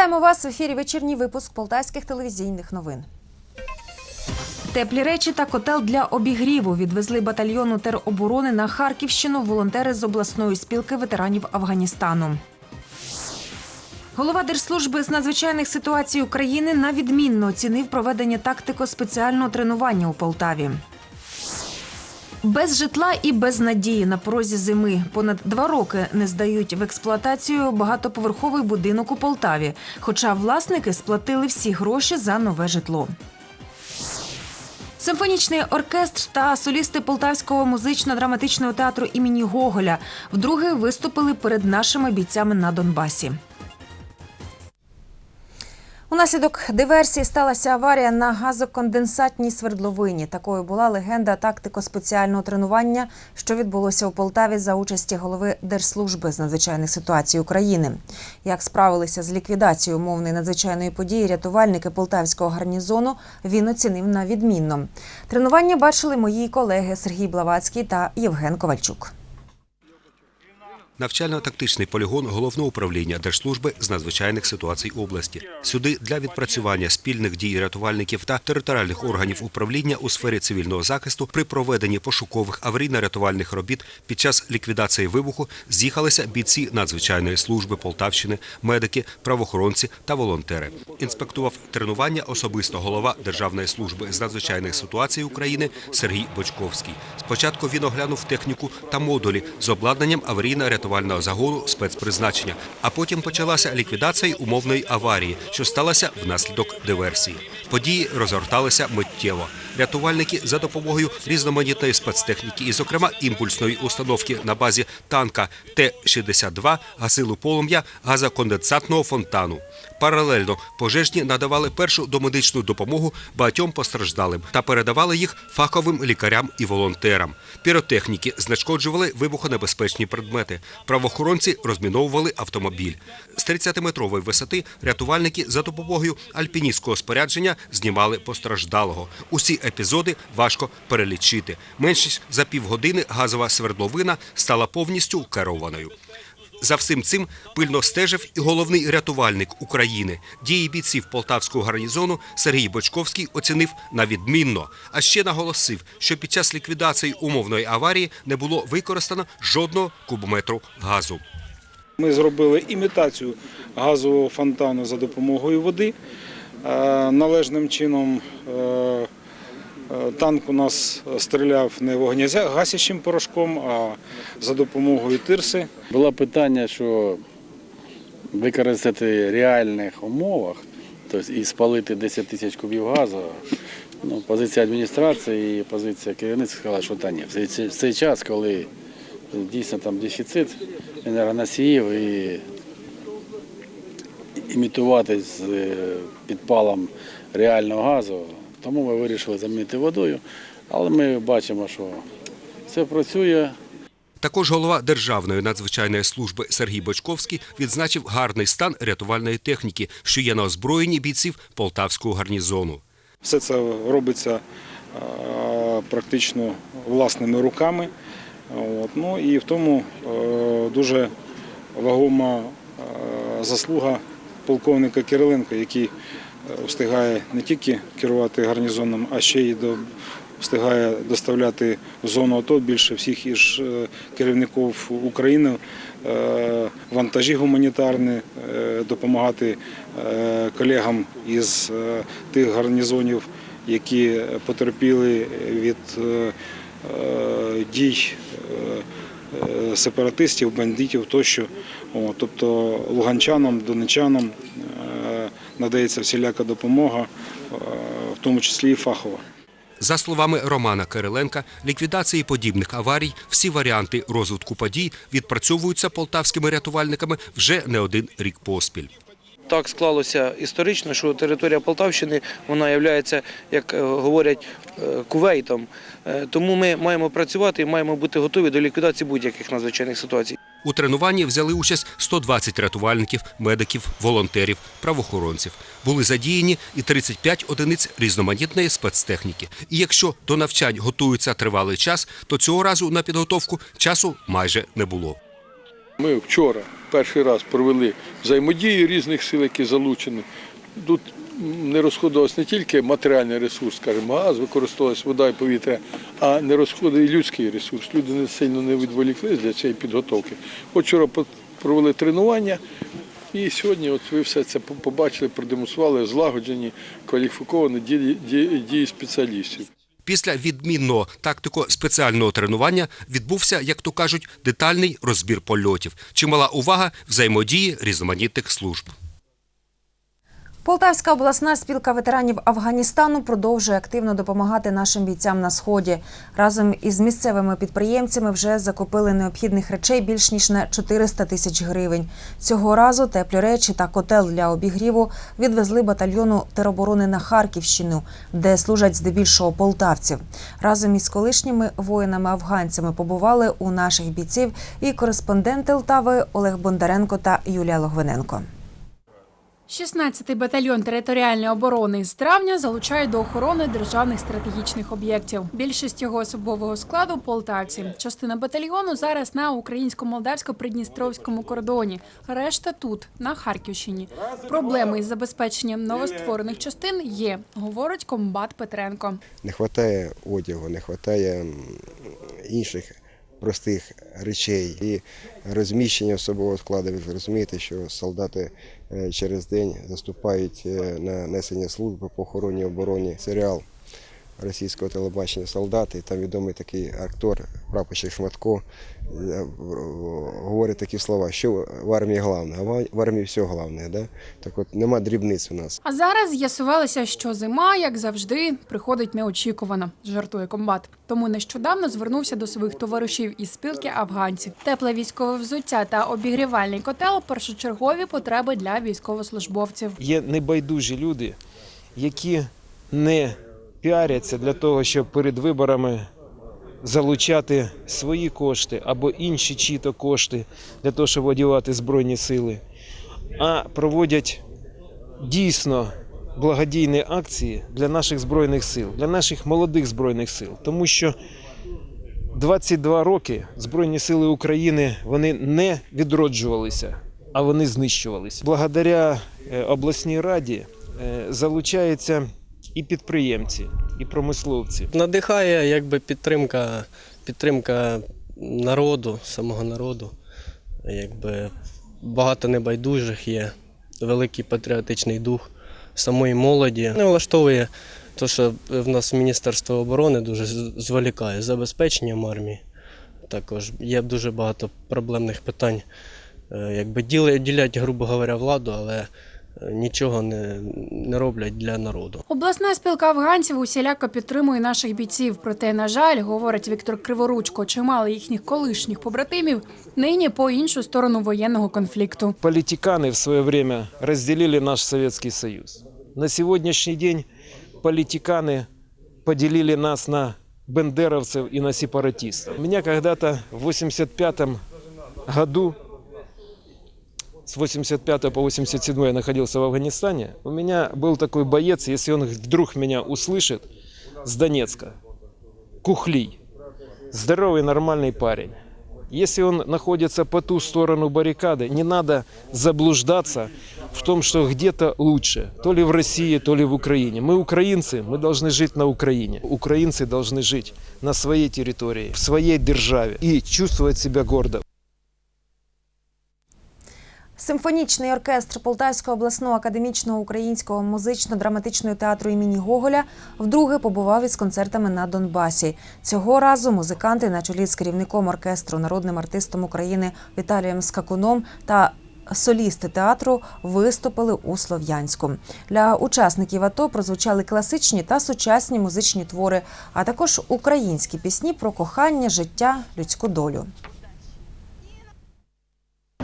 Вітаємо вас в ефірі. Вечірній випуск полтавських телевізійних новин. Теплі речі та котел для обігріву відвезли батальйону тероборони на Харківщину волонтери з обласної спілки ветеранів Афганістану. Голова Держслужби з надзвичайних ситуацій України на відмінно оцінив проведення тактико-спеціального тренування у Полтаві. Без житла і без надії на порозі зими понад два роки не здають в експлуатацію багатоповерховий будинок у Полтаві, хоча власники сплатили всі гроші за нове житло. Симфонічний оркестр та солісти Полтавського музично-драматичного театру імені Гоголя вдруге виступили перед нашими бійцями на Донбасі. Унаслідок диверсії сталася аварія на газоконденсатній свердловині. Такою була легенда тактико-спеціального тренування, що відбулося у Полтаві за участі голови Держслужби з надзвичайних ситуацій України. Як справилися з ліквідацією умовної надзвичайної події, рятувальники полтавського гарнізону він оцінив на відмінно. Тренування бачили мої колеги Сергій Блавацький та Євген Ковальчук. Навчально-тактичний полігон головного управління Держслужби з надзвичайних ситуацій області. Сюди для відпрацювання спільних дій рятувальників та територіальних органів управління у сфері цивільного захисту при проведенні пошукових аварійно-рятувальних робіт під час ліквідації вибуху з'їхалися бійці надзвичайної служби Полтавщини, медики, правоохоронці та волонтери. Інспектував тренування особисто голова Державної служби з надзвичайних ситуацій України Сергій Бочковський. Спочатку він оглянув техніку та модулі з обладнанням аварійно-рятувального загону спецпризначення, а потім почалася ліквідація умовної аварії, що сталася внаслідок диверсії. Події розгорталися миттєво. Рятувальники за допомогою різноманітної спецтехніки, і, зокрема, імпульсної установки на базі танка Т-62 гасилу полум'я газоконденсатного фонтану. Паралельно пожежні надавали першу домедичну допомогу багатьом постраждалим та передавали їх фаховим лікарям і волонтерам. Піротехніки знешкоджували вибухонебезпечні предмети. Правоохоронці розміновували автомобіль. З 30-метрової висоти рятувальники за допомогою альпіністського спорядження знімали постраждалого. Усі епізоди важко перелічити. Меншість за півгодини газова свердловина стала повністю керованою. За всім цим пильно стежив і головний рятувальник України. Дії бійців полтавського гарнізону Сергій Бочковський оцінив на відмінно. А ще наголосив, що під час ліквідації умовної аварії не було використано жодного кубометру газу. Ми зробили імітацію газового фонтану за допомогою води. Е, Належним чином е, танк у нас стріляв не вогнегасячим порошком, а за допомогою тирси. Було питання, що використати в реальних умовах, тобто і спалити 10 тисяч кубів газу. Ну, позиція адміністрації і позиція керівництва сказала, що та ні. В цей, час, коли дійсно там дефіцит енергоносіїв і імітувати з е, підпалом реального газу, тому ми вирішили замінити водою. Але ми бачимо, що все працює. Також голова Державної надзвичайної служби Сергій Бочковський відзначив гарний стан рятувальної техніки, що є на озброєнні бійців полтавського гарнізону. Все це робиться е, практично власними руками. От. Ну, і в тому е, дуже вагома е, заслуга полковника Кириленка, який встигає не тільки керувати гарнізоном, а ще й до, встигає доставляти в зону АТО більше всіх із е, керівників України е, вантажі гуманітарні, е, допомагати е, колегам із е, тих гарнізонів, які потерпіли від е, е, дій е, е, сепаратистів, бандитів тощо. Тобто луганчанам, донечанам е, надається всіляка допомога, е, в тому числі і фахова. За словами Романа Кириленка, ліквідації подібних аварій, всі варіанти розвитку подій відпрацьовуються полтавськими рятувальниками вже не один рік поспіль. Так склалося історично, що територія Полтавщини вона є, як е, говорять, е, кувейтом. Тому ми маємо працювати і маємо бути готові до ліквідації будь-яких надзвичайних ситуацій. У тренуванні взяли участь 120 рятувальників, медиків, волонтерів, правоохоронців. Були задіяні і 35 одиниць різноманітної спецтехніки. І якщо до навчань готуються тривалий час, то цього разу на підготовку часу майже не було. Ми вчора перший раз провели взаємодію різних сил, які залучені. Тут не розходувався не тільки матеріальний ресурс, скажімо, газ, використовувалася вода і повітря, а не розходив і людський ресурс. Люди не сильно не відволіклись для цієї підготовки. Вчора провели тренування, і сьогодні от ви все це побачили, продемонстрували злагоджені, кваліфіковані дії, спеціалістів. Після відмінного тактико-спеціального тренування відбувся, як то кажуть, детальний розбір польотів. Чимала увага взаємодії різноманітних служб. Полтавська обласна спілка ветеранів Афганістану продовжує активно допомагати нашим бійцям на сході. Разом із місцевими підприємцями вже закупили необхідних речей більш ніж на 400 тисяч гривень. Цього разу теплі речі та котел для обігріву відвезли батальйону тероборони на Харківщину, де служать здебільшого полтавців. Разом із колишніми воїнами-афганцями побували у наших бійців і кореспонденти Лтави Олег Бондаренко та Юлія Логвиненко. 16-й батальйон територіальної оборони з травня залучають до охорони державних стратегічних об'єктів. Більшість його особового складу полтавці. Частина батальйону зараз на українсько-молдавсько-придністровському кордоні. Решта тут, на Харківщині. Проблеми із забезпеченням новостворених частин є, говорить комбат Петренко. не вистачає одягу, не вистачає інших простих речей. І розміщення особового складу, ви ж розумієте, що солдати е, через день заступають е, на несення служби по охороні обороні. Серіал російського телебачення Солдати. Там відомий такий актор, прапорщик Шматко, е, говорить такі слова, що в армії головне, а в- в армії все головне. Да? Так от нема дрібниць у нас. А зараз з'ясувалося, що зима, як завжди, приходить неочікувано, жартує комбат. Тому нещодавно звернувся до своїх товаришів із спілки афганців. Тепле військове взуття та обігрівальний котел першочергові потреби для військовослужбовців. Є небайдужі люди, які не піаряться для того, щоб перед виборами залучати свої кошти або інші чиїто кошти для того, щоб одягати Збройні сили, а проводять дійсно благодійні акції для наших збройних сил, для наших молодих збройних сил, тому що 22 роки Збройні сили України вони не відроджувалися, а вони знищувалися. Благодаря е, обласній раді е, залучаються і підприємці, і промисловці. Надихає якби підтримка, підтримка народу, самого народу. Якби багато небайдужих є, великий патріотичний дух самої молоді. Не влаштовує те, що в нас Міністерство оборони дуже зволікає з забезпеченням армії. Також є дуже багато проблемних питань. Е, Якби ділять, грубо говоря, владу, але нічого не, не роблять для народу. Обласна спілка афганців усіляко підтримує наших бійців. Проте, на жаль, говорить Віктор Криворучко, чимало їхніх колишніх побратимів нині по іншу сторону воєнного конфлікту. Политиканы в свое время разделили наш Советский Союз. На сегодняшний день политиканы поделили нас на бендеровцев и на сепаратистов. Меня когда-то в 85-му году, с 85 по 87 я находился в Афганистане, у меня был такой боец, если он вдруг меня услышит, с Донецка, Кухлий, здоровый нормальный парень. Если он находится по ту сторону баррикады, не надо заблуждаться в том, что где-то лучше, то ли в России, то ли в Украине. Мы украинцы, мы должны жить на Украине. Украинцы должны жить на своей территории, в своей державе и чувствовать себя гордо. Симфонічний оркестр Полтавського обласного академічного українського музично-драматичного театру імені Гоголя вдруге побував із концертами на Донбасі. Цього разу музиканти на чолі з керівником оркестру, народним артистом України Віталієм Скакуном та солісти театру виступили у Слов'янську. Для учасників АТО прозвучали класичні та сучасні музичні твори, а також українські пісні про кохання, життя, людську долю.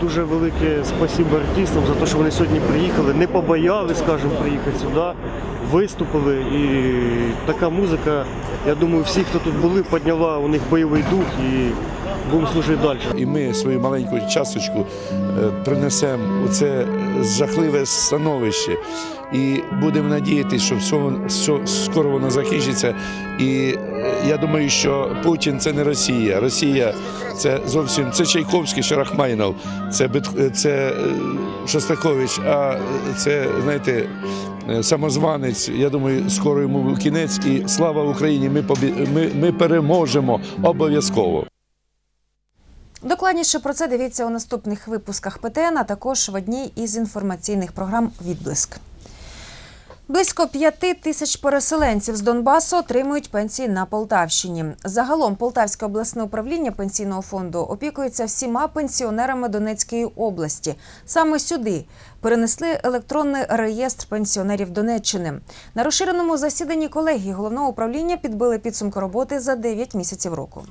Дуже велике спасибо артистам за те, що вони сьогодні приїхали, не побояли, скажімо, приїхати сюди, виступили. І така музика, я думаю, всі, хто тут були, підняла у них бойовий дух і будемо служити далі. І ми свою маленьку часточку е, принесемо у це жахливе становище. І будемо надіятися, що все, скоро воно закінчиться. І е, я думаю, що Путін це не Росія. Росія це зовсім це Чайковський, що Рахмайнов, це Бет- це е, Шостакович, а це, знаєте, е, самозванець. Я думаю, скоро йому кінець. І слава Україні! Ми, побі... ми, ми переможемо обов'язково. Докладніше про це дивіться у наступних випусках ПТН, а також в одній із інформаційних програм Відблиск. Близько п'яти тисяч переселенців з Донбасу отримують пенсії на Полтавщині. Загалом Полтавське обласне управління пенсійного фонду опікується всіма пенсіонерами Донецької області. Саме сюди перенесли електронний реєстр пенсіонерів Донеччини. На розширеному засіданні колегії головного управління підбили підсумки роботи за 9 місяців року.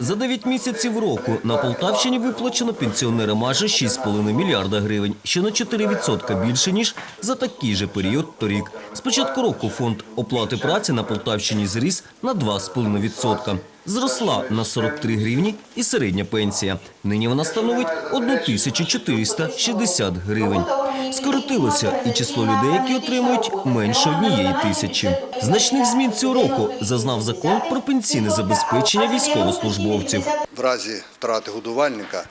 За 9 місяців року на Полтавщині виплачено пенсіонерам майже 6,5 мільярда гривень, що на 4% більше, ніж за такий же період торік. З початку року фонд оплати праці на Полтавщині зріс на 2,5%. Зросла на 43 гривні і середня пенсія. Нині вона становить 1460 гривень. Скоротилося і число людей, які отримують менше однієї тисячі. Значних змін цього року зазнав закон про пенсійне забезпечення військовослужбовців. В разі втрати годувальника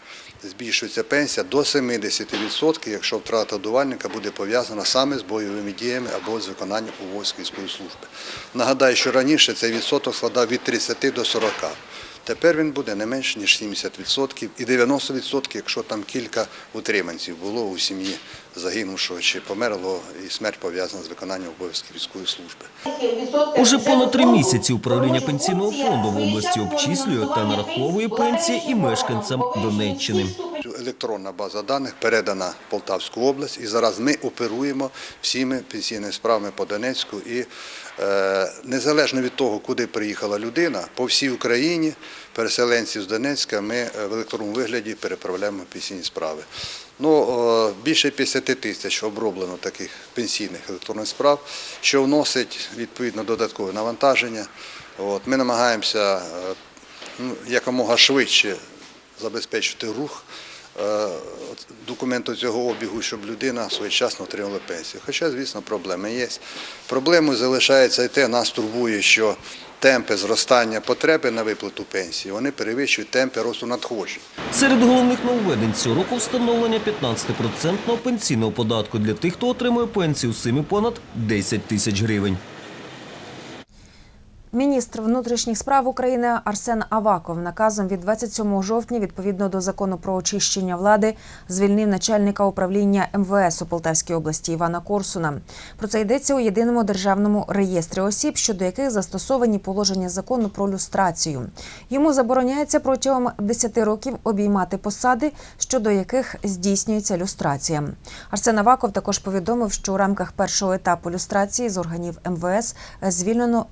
збільшується пенсія до 70%, якщо втрата годувальника буде пов'язана саме з бойовими діями або з виконанням військової служби. Нагадаю, що раніше цей відсоток складав від 30 до 40. Тепер він буде не менше, ніж 70% і 90%, якщо там кілька утриманців було у сім'ї загинувшого чи померлого, і смерть пов'язана з виконанням обов'язків військової служби. Уже понад три місяці управління пенсійного фонду в області обчислює та нараховує пенсії і мешканцям Донеччини. Електронна база даних передана в Полтавську область, і зараз ми оперуємо всіми пенсійними справами по Донецьку. І незалежно від того, куди приїхала людина, по всій Україні переселенців з Донецька ми е, в електронному вигляді переправляємо пенсійні справи. Ну, е, більше 50 тисяч оброблено таких пенсійних електронних справ, що вносить відповідно додаткове навантаження. От, ми намагаємося е, ну, якомога швидше забезпечити рух е, документу цього обігу, щоб людина своєчасно отримала пенсію. Хоча, звісно, проблеми є. Проблемою залишається і те, нас турбує, що темпи зростання потреби на виплату пенсії вони перевищують темпи росту надходжень. Серед головних нововведень цього року встановлення 15% пенсійного податку для тих, хто отримує пенсію в сумі понад 10 тисяч гривень. Міністр внутрішніх справ України Арсен Аваков наказом від 27 жовтня, відповідно до закону про очищення влади, звільнив начальника управління МВС у Полтавській області Івана Корсуна. Про це йдеться у єдиному державному реєстрі осіб, щодо яких застосовані положення закону про люстрацію. Йому забороняється протягом 10 років обіймати посади, щодо яких здійснюється люстрація. Арсен Аваков також повідомив, що у рамках першого етапу люстрації з органів МВС звільнено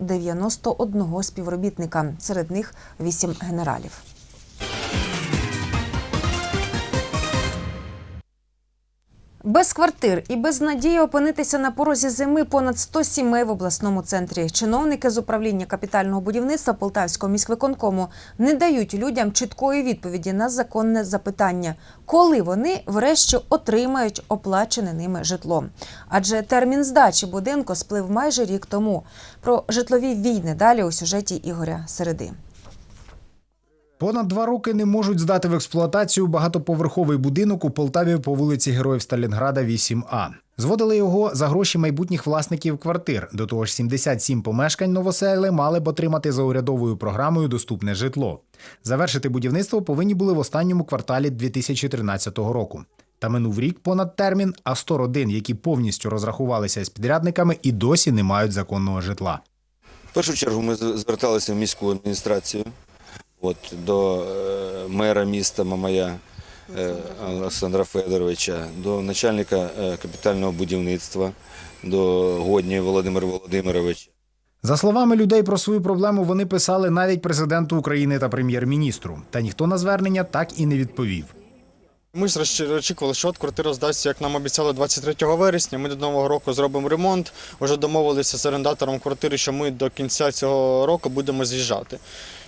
91 співробітника, серед них вісім генералів. Без квартир і без надії опинитися на порозі зими понад 100 сімей в обласному центрі. Чиновники з управління капітального будівництва Полтавського міськвиконкому не дають людям чіткої відповіді на законне запитання, коли вони врешті отримають оплачене ними житло. Адже термін здачі будинку сплив майже рік тому. Про житлові війни далі у сюжеті Ігоря Середи. Понад два роки не можуть здати в експлуатацію багатоповерховий будинок у Полтаві по вулиці Героїв Сталінграда, 8А. Зводили його за гроші майбутніх власників квартир. До того ж, 77 помешкань новосели мали б отримати за урядовою програмою доступне житло. Завершити будівництво повинні були в останньому кварталі 2013 року. Та минув рік понад термін, а 100 родин, які повністю розрахувалися з підрядниками, і досі не мають законного житла. В першу чергу ми зверталися в міську адміністрацію, от, до е, мера міста Мамая е, Олександра Федоровича, до начальника е, капітального будівництва, до Годні Володимира Володимировича. За словами людей про свою проблему, вони писали навіть президенту України та прем'єр-міністру. Та ніхто на звернення так і не відповів. Ми очікували, що от квартира здасться, як нам обіцяли 23 вересня. Ми до нового року зробимо ремонт. Уже домовилися з орендатором квартири, що ми до кінця цього року будемо з'їжджати.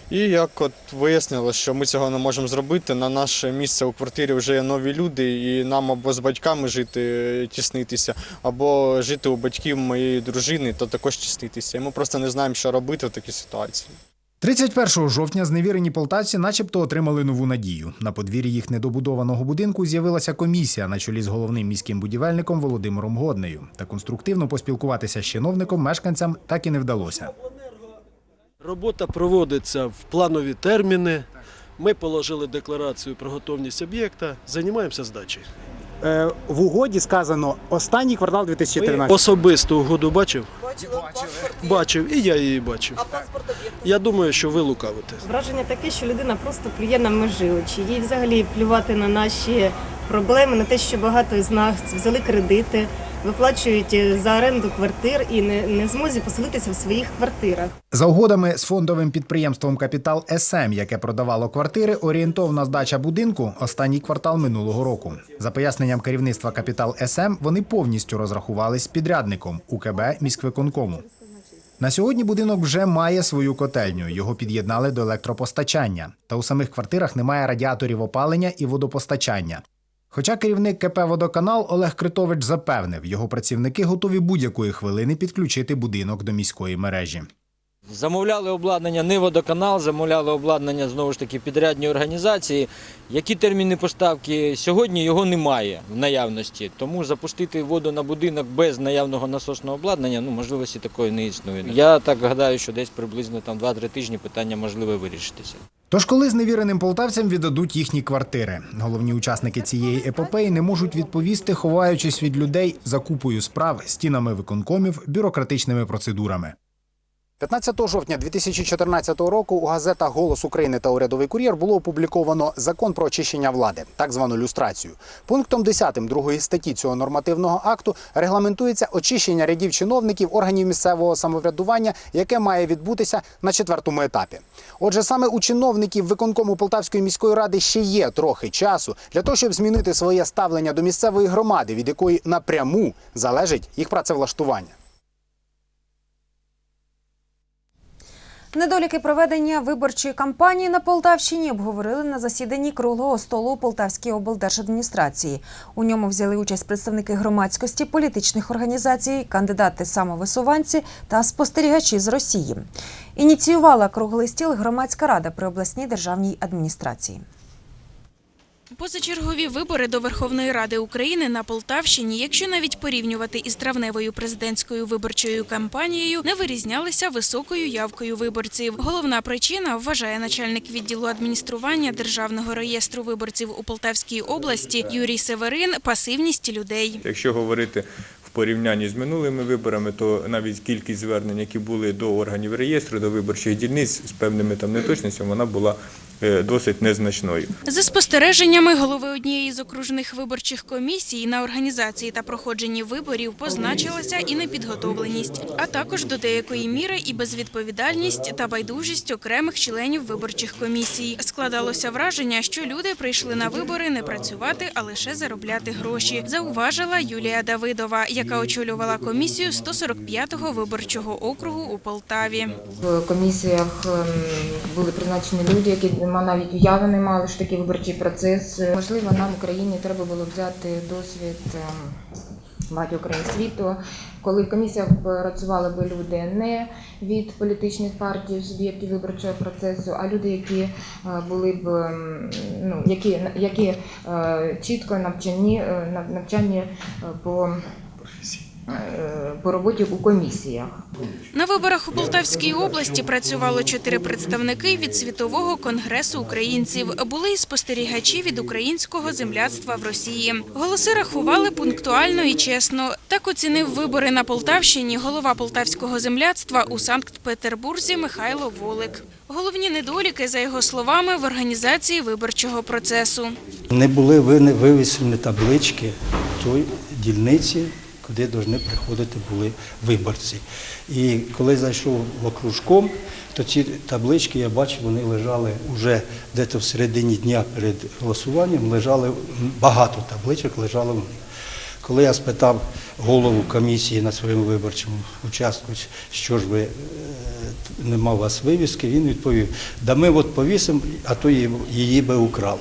І як от вияснилось, що ми цього не можемо зробити, на наше місце у квартирі вже є нові люди, і нам або з батьками жити, тіснитися, або жити у батьків моєї дружини, то також тіснитися. І ми просто не знаємо, що робити в такій ситуації. 31 жовтня зневірені полтавці начебто отримали нову надію. На подвір'ї їх недобудованого будинку з'явилася комісія на чолі з головним міським будівельником Володимиром Годнею. Та конструктивно поспілкуватися з чиновником мешканцям так і не вдалося. Робота проводиться в планові терміни. Ми положили декларацію про готовність об'єкта, займаємося здачею. Е, В угоді сказано останній квартал 2013. Особисто угоду бачив? Бачив, і я її бачив. Я думаю, що ви лукавите. Враження таке, що людина просто плює на межі очі. Їй взагалі плювати на наші проблеми, на те, що багато з нас взяли кредити, виплачують е, за оренду квартир і не, не в змозі поселитися в своїх квартирах. За угодами з фондовим підприємством Капітал СМ, яке продавало квартири, орієнтовна здача будинку останній квартал минулого року. За поясненням керівництва Капітал СМ, вони повністю розрахувались підрядником УКБ міськвиконкому. На сьогодні будинок вже має свою котельню. Його під'єднали до електропостачання. Та у самих квартирах немає радіаторів опалення і водопостачання. Хоча керівник КП Водоканал Олег Критович запевнив, його працівники готові будь-якої хвилини підключити будинок до міської мережі. Замовляли обладнання не водоканал, замовляли обладнання знову ж таки підрядні організації. Які терміни поставки? Сьогодні його немає в наявності. Тому запустити воду на будинок без наявного насосного обладнання ну можливості такої не існує. Я так гадаю, що десь приблизно там 2-3 тижні питання можливе вирішитися. Тож, коли зневіреним полтавцям віддадуть їхні квартири, головні учасники цієї епопеї не можуть відповісти, ховаючись від людей за купою справ, стінами виконкомів, бюрократичними процедурами. 15 жовтня 2014 року у газетах Голос України та Урядовий кур'єр було опубліковано закон про очищення влади, так звану люстрацію. Пунктом 10 другої статті цього нормативного акту регламентується очищення рядів чиновників органів місцевого самоврядування, яке має відбутися на четвертому етапі. Отже, саме у чиновників виконкому Полтавської міської ради ще є трохи часу для того, щоб змінити своє ставлення до місцевої громади, від якої напряму залежить їх працевлаштування. Недоліки проведення виборчої кампанії на Полтавщині обговорили на засіданні круглого столу у Полтавській облдержадміністрації. У ньому взяли участь представники громадськості, політичних організацій, кандидати самовисуванці та спостерігачі з Росії. Ініціювала круглий стіл громадська рада при обласній державній адміністрації. Позачергові вибори до Верховної Ради України на Полтавщині, якщо навіть порівнювати із травневою президентською виборчою кампанією, не вирізнялися високою явкою виборців. Головна причина, вважає начальник відділу адміністрування Державного реєстру виборців у Полтавській області Юрій Северин, пасивність людей. Якщо говорити в порівнянні з минулими виборами, то навіть кількість звернень, які були до органів реєстру, до виборчих дільниць з певними там неточностями, вона була досить незначною. За спостереженнями голови однієї з окружних виборчих комісій на організації та проходженні виборів позначилася і непідготовленість, а також до деякої міри і безвідповідальність та байдужість окремих членів виборчих комісій. Складалося враження, що люди прийшли на вибори не працювати, а лише заробляти гроші. Зауважила Юлія Давидова, яка очолювала комісію 145-го виборчого округу у Полтаві. В комісіях ем, були призначені люди, які навіть уяви не мали, що такий виборчий процес. Можливо, нам в Україні треба було взяти досвід ем, багатьох країн світу, коли в комісіях працювали б люди не від політичних партій, суб'єктів виборчого процесу, а люди, які е, були б ем, ну, які, які е, чітко навчані, е, нав- навчані е, по, по роботі у комісіях. На виборах у Полтавській області працювало чотири представники від світового конгресу українців. Були і спостерігачі від українського земляцтва в Росії. Голоси рахували пунктуально і чесно. Так оцінив вибори на Полтавщині голова полтавського земляцтва у Санкт-Петербурзі Михайло Волик. Головні недоліки, за його словами, в організації виборчого процесу. Не були вивісені таблички той дільниці, куди повинні приходити були виборці. І коли зайшов окружком, то ці таблички, я бачив, вони лежали вже десь в середині дня перед голосуванням, лежали багато табличок лежало в них. Коли я спитав голову комісії на своєму виборчому участку, що ж ви е, нема у вас вивіски, він відповів: да ми от повісимо, а то її би украли.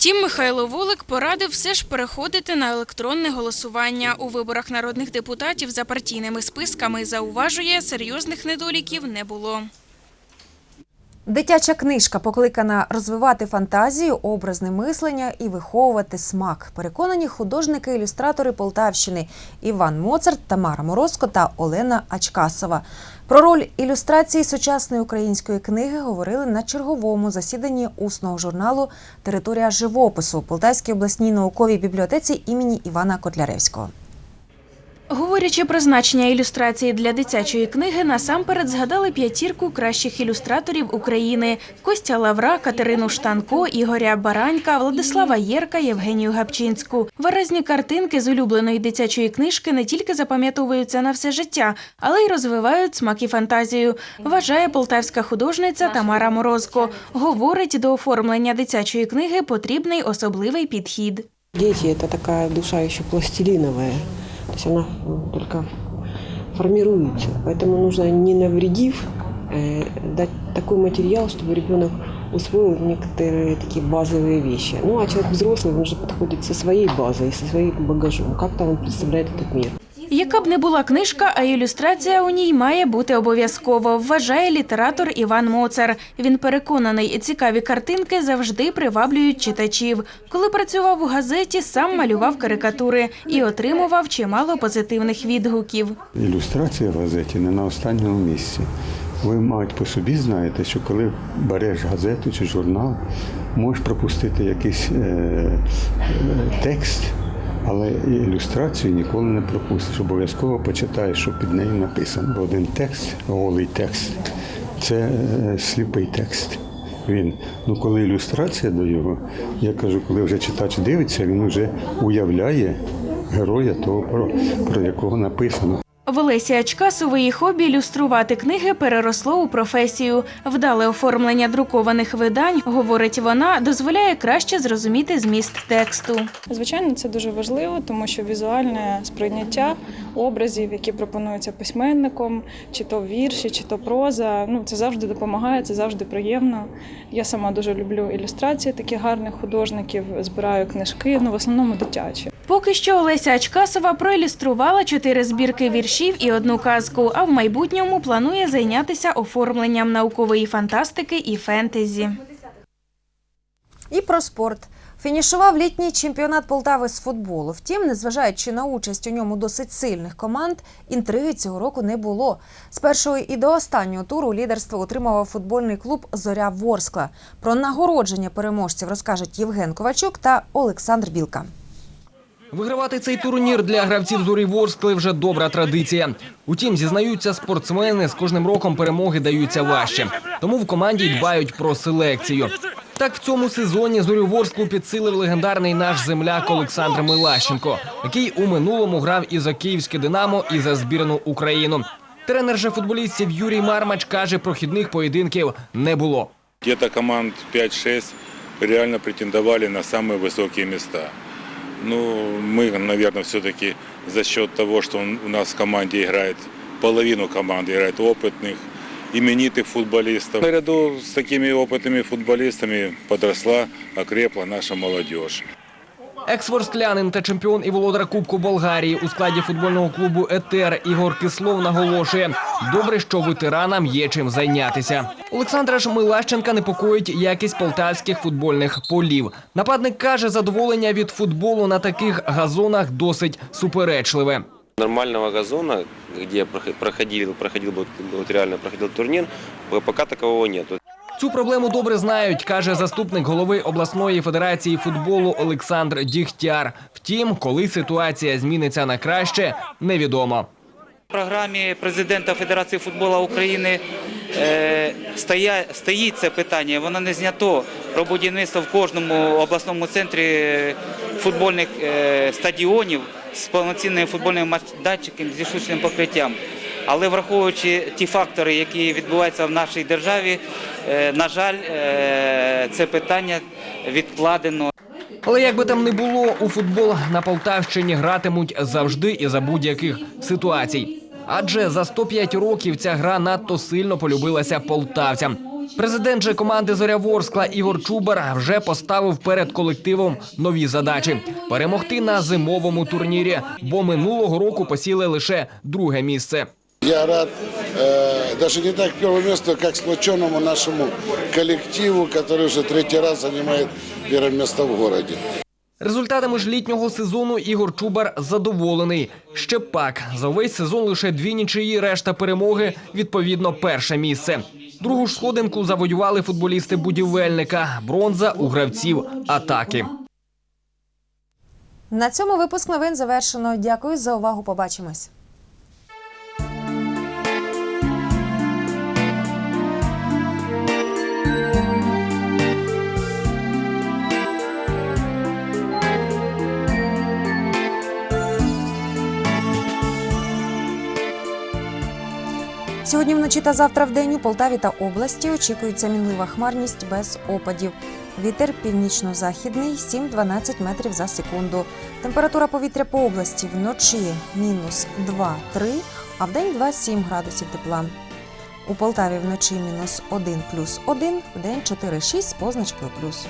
Втім, Михайло Волик порадив все ж переходити на електронне голосування. У виборах народних депутатів за партійними списками зауважує, серйозних недоліків не було. Дитяча книжка покликана розвивати фантазію, образне мислення і виховувати смак. Переконані художники-ілюстратори Полтавщини Іван Моцарт, Тамара Морозко та Олена Ачкасова. Про роль ілюстрації сучасної української книги говорили на черговому засіданні усного журналу Територія живопису Полтавській обласній науковій бібліотеці імені Івана Котляревського. Говорячи про значення ілюстрації для дитячої книги, насамперед згадали п'ятірку кращих ілюстраторів України: Костя Лавра, Катерину Штанко, Ігоря Баранька, Владислава Єрка, Євгенію Гапчинську. Виразні картинки з улюбленої дитячої книжки не тільки запам'ятовуються на все життя, але й розвивають смак і фантазію. Вважає полтавська художниця Тамара Морозко. Говорить, до оформлення дитячої книги потрібний особливий підхід. Дети – это такая душа еще пластилиновая, то есть она м, только формируется. Поэтому нужно, не навредив, э, дать такой материал, чтобы ребенок усвоил некоторые такие базовые вещи. Ну а человек взрослый, он же подходит со своей базой, со своим багажом, как-то он представляет этот мир. Яка б не була книжка, а ілюстрація у ній має бути обов'язково, вважає літератор Іван Моцар. Він переконаний, цікаві картинки завжди приваблюють читачів. Коли працював у газеті, сам малював карикатури і отримував чимало позитивних відгуків. Ілюстрація в газеті не на останньому місці. Ви, мабуть, по собі знаєте, що коли береш газету чи журнал, можеш пропустити якийсь е, е, текст, але ілюстрацію ніколи не пропустиш. Обов'язково почитаєш, що під нею написано. Один текст, голий текст, це е, сліпий текст. Він, ну коли ілюстрація до його, я кажу, коли вже читач дивиться, він вже уявляє героя того, про, про якого написано. В Олесі Ачкасової хобі ілюструвати книги переросло у професію. Вдале оформлення друкованих видань, говорить вона, дозволяє краще зрозуміти зміст тексту. Звичайно, це дуже важливо, тому що візуальне сприйняття образів, які пропонуються письменником, чи то вірші, чи то проза, ну це завжди допомагає, це завжди приємно. Я сама дуже люблю ілюстрації таких гарних художників, збираю книжки, ну в основному дитячі. Поки що Олеся Ачкасова проілюструвала чотири збірки віршів і одну казку, а в майбутньому планує зайнятися оформленням наукової фантастики і фентезі. І про спорт. Фінішував літній чемпіонат Полтави з футболу. Втім, незважаючи на участь у ньому досить сильних команд, інтриги цього року не було. З першого і до останнього туру лідерство отримував футбольний клуб Зоря Ворскла. Про нагородження переможців розкажуть Євген Ковачук та Олександр Білка. Вигравати цей турнір для гравців зорі Ворскли вже добра традиція. Утім, зізнаються спортсмени, з кожним роком перемоги даються важче. Тому в команді дбають про селекцію. Так в цьому сезоні зорю Ворсклу підсилив легендарний наш земляк Олександр Милащенко, який у минулому грав і за київське Динамо, і за збірну Україну. Тренер же футболістів Юрій Мармач каже, прохідних поєдинків не було. Где-то команд 5-6 реально претендовали на самые высокие места. Ну, мы, наверное, все-таки за счет того, что у нас в команде играет, половину команды играет опытных, именитых футболистов. Наряду с такими опытными футболистами подросла, окрепла наша молодежь. Екс-ворсклянин та чемпіон і володар Кубку Болгарії у складі футбольного клубу Етер Ігор Кислов наголошує: добре, що ветеранам є чим зайнятися. Олександра ж Милащенка непокоїть якість полтавських футбольних полів. Нападник каже, задоволення від футболу на таких газонах досить суперечливе. Нормального газона, где проход- проходил, проходил бы вот реально проходил турнир, пока такового нет. Цю проблему добре знають, каже заступник голови обласної федерації футболу Олександр Дігтяр. Втім, коли ситуація зміниться на краще, невідомо. В програмі президента Федерації футболу України е, стоїть це питання. Воно не знято про будівництво в кожному обласному центрі футбольних е, стадіонів з повноцінними футбольними майданчиками зі штучним покриттям. Але враховуючи ті фактори, які відбуваються в нашій державі, е, на жаль, е, це питання відкладено. Але як би там не було, у футбол на Полтавщині гратимуть завжди і за будь-яких ситуацій. Адже за 105 років ця гра надто сильно полюбилася полтавцям. Президент же команди Зоря Ворскла Ігор Чубар вже поставив перед колективом нові задачі перемогти на зимовому турнірі, бо минулого року посіли лише друге місце. Я рад э, даже не так первое место, как сплоченному нашему коллективу, который уже третий раз занимает первое место в городе. Результатами ж літнього сезону Ігор Чубар задоволений. Ще пак за увесь сезон лише дві нічиї, решта перемоги, відповідно, перше місце. Другу ж сходинку завоювали футболісти будівельника. Бронза у гравців атаки. На цьому випуск новин завершено. Дякую за увагу. Побачимось. Сьогодні вночі та завтра в день у Полтаві та області очікується мінлива хмарність без опадів. Вітер північно-західний 7-12 метрів за секунду. Температура повітря по області вночі мінус 2-3, а вдень 2-7 градусів тепла. У Полтаві вночі мінус 1 плюс 1, вдень 4-6 з позначкою плюс.